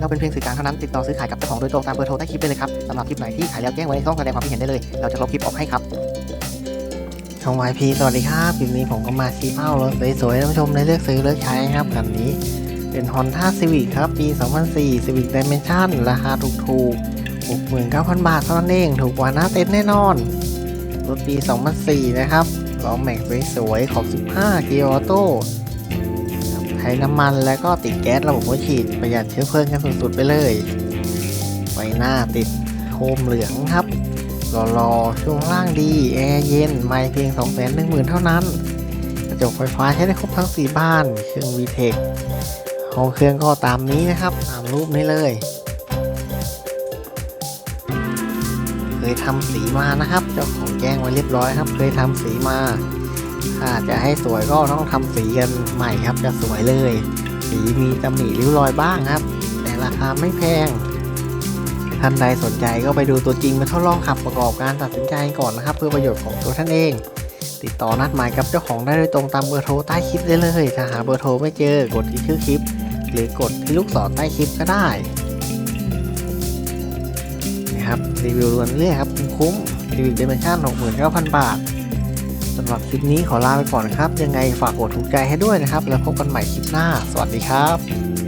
เราเป็นเพียงสื่อกลางเท่านั้นติดต่อซื้อขายกับเจ้าของโดยตรงตามเบอร์โทรใต้คลิปได้เลยครับสำหรับคลิปไหนที่ขายแล้วแจ้งไว้ในช่องแสดงความคิดเห็นได้เลย เราจะลบคลิปออกให้ครับช่อง YP สวัสดีครับคลิปนี้ผมก็มาชี้เป้ารถสวยๆท่านผู้ชมได้เลือกซื้อเลือกใช้ครับคันนี้เป็น Honda Civic ครับ ปี 2004 Civic Dimension ราคาถูกๆ 69,000 บาทเท่านั้นเอง ถูกกว่าหน้าเต็นท์แน่นอน รถปี 2004 นะครับล้อแม็กซ์สวยๆขอบ 15 เกียร์ออโต้ ใช้น้ำมันแล้วก็ติดแก๊สระบบหัวฉีดประหยัดเชื้อเพลิงกันสุดๆไปเลยไฟหน้าติดโคมเหลืองครับรอๆช่วงล่างดีแอร์เย็นไม่เพียง 210,000 เท่านั้น กระจกไฟฟ้าใช้ได้ครบทั้ง 4 บ้าน เครื่อง VTEC ห้องเครื่องก็ตามนี้นะครับ ตามรูปนี้เลยเคยทำสีมานะครับ เจ้าของแจ้งไว้เรียบร้อยครับ เคยทำสีมา ถ้าจะให้สวยก็ต้องทำสีกันใหม่ครับ จะสวยเลย สีมีตำหนิริ้วรอยบ้างครับ แต่ราคาไม่แพงท่านใดสนใจก็ไปดูตัวจริงมาทดลองขับประกอบการตัดสินใจก่อนนะครับ เพื่อประโยชน์ของตัวท่านเอง ติดต่อนัดหมายกับเจ้าของได้โดยตรงตามเบอร์โทรใต้คลิปได้เลยถ้าหาเบอร์โทรไม่เจอกดที่ชื่อคลิป หรือกดที่ลูกศรใต้คลิปก็ได้นะครับรีวิวล้วนเรื่อยครับคุ้มรีวิวเดเมชั่น69,000บาทำหรับคลิปนี้ขอลาไปก่อนครับ ยังไงฝากกดถูกใจให้ด้วยนะครับ แล้วพบกันใหม่คลิปหน้า สวัสดีครับ